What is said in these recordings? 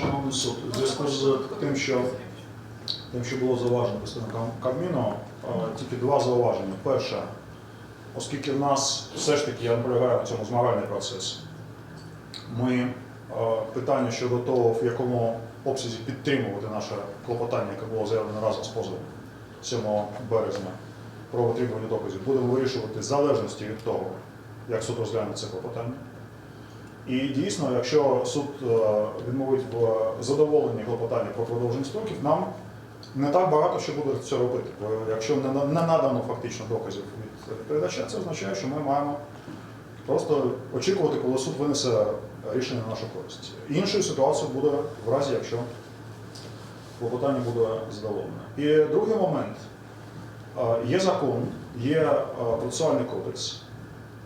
Шановний суд, у зв'язку з тим, що, тим, що було зауважено представникам Кабміну, тільки два зауваження. Перше, оскільки в нас все ж таки, я наполягаю на цьому змагальний процес, ми питання щодо того, в якому обсязі підтримувати наше клопотання, яке було заявлено разом з позовом 7 березня про отримування доказів, будемо вирішувати в залежності від того, як суд розгляне це клопотання. І дійсно, якщо суд е, відмовить в задоволенні клопотання про продовження строків, нам не так багато що буде це робити. Бо якщо не, надано фактично доказів від передача, це означає, що ми маємо просто очікувати, коли суд винесе рішення на нашу користь. Іншою ситуацією буде в разі, якщо клопотання буде задоволене. І другий момент. Е, Є закон, є е, процесуальний кодекс,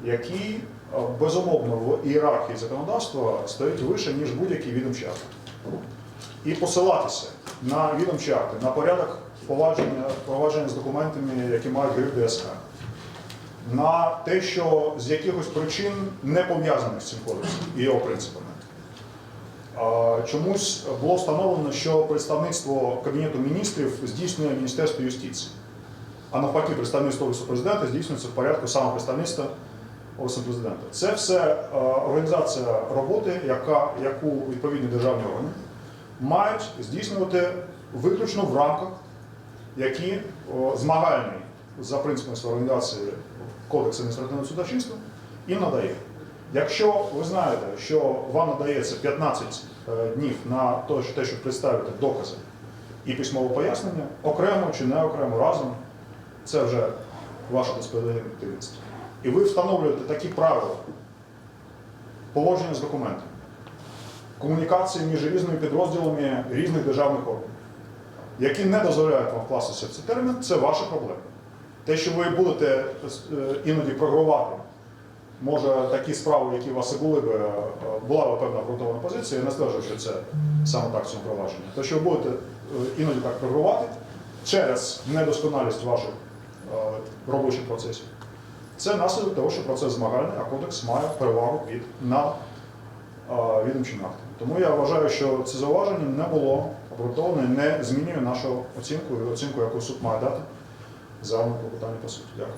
який е, безумовно в ієрархії законодавства стоїть вище, ніж будь-який відомчий акт. І посилатися на відомчі акти, на порядок впровадження, впровадження з документами, які мають гриф ДСК, на те, що з якихось причин не пов'язаних з цим кодексом і його принципами. Чомусь було встановлено, що представництво Кабінету міністрів здійснює Міністерство юстиції. А навпаки, представництво Офісу президента здійснюється в порядку самопредставництва Офісу президента. Це все е, організація роботи, яка, яку відповідні державні органи мають здійснювати виключно в рамках, які о, змагальні за принципами організації Кодексу адміністративного судочинства і надає. Якщо ви знаєте, що вам надається 15 е, днів на те, що- те, щоб представити докази і письмове пояснення, окремо чи не окремо разом, це вже ваша безпосередність. І ви встановлюєте такі правила поводження з документами, комунікації між різними підрозділами різних державних органів, які не дозволяють вам вкластися в цей термін, це ваша проблема. Те, що ви будете е, іноді програвати, може такі справи, які у вас і були б, е, була б певна обґрунтована позиція, я не стверджую, що це саме так в цьому провадженні. Те, що ви будете е, іноді так програвати через недосконалість ваших робочих процесів, це наслідок того, що процес змагальний, а кодекс має перевагу від над е, відомчим актом. Тому я вважаю, що це зауваження не було обґрунтоване, не змінює нашу оцінку оцінку, яку суд має дати за питання по суті. Дякую.